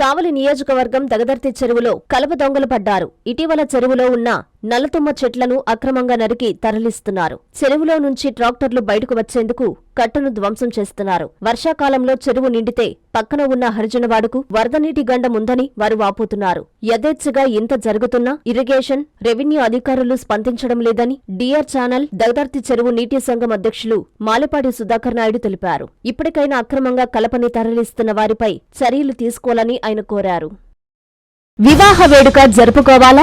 కావలి నియోజకవర్గం దగదర్తి చెరువులో కలప దొంగలు పడ్డారు. ఇటీవల చెరువులో ఉన్న నల్లతుమ్మ చెట్లను అక్రమంగా నరికి తరలిస్తున్నారు. చెరువులో నుంచి ట్రాక్టర్లు బయటకు వచ్చేందుకు కట్టను ధ్వంసం చేస్తున్నారు. వర్షాకాలంలో చెరువు నిండితే పక్కన ఉన్న హరిజనవాడకు వరద నీటి గండం ఉందని వారు వాపోతున్నారు. యథేచ్ఛగా ఇంత జరుగుతున్నా ఇరిగేషన్ రెవెన్యూ అధికారులు స్పందించడం లేదని డిఆర్ ఛానల్ దగ్గర్తి చెరువు నీటి సంఘం అధ్యక్షులు మాలపాటి సుధాకర్ నాయుడు తెలిపారు. ఇప్పటికైనా అక్రమంగా కలపని తరలిస్తున్న వారిపై చర్యలు తీసుకోవాలని ఆయన కోరారు. వివాహ వేడుక జరుపుకోవాలా?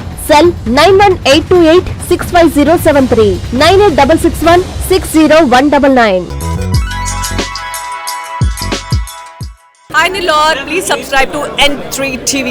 Cell nine one eight two eight six five zero seven three nine eight double six one six zero one double nine Hi Nilor, please subscribe to N3 TV.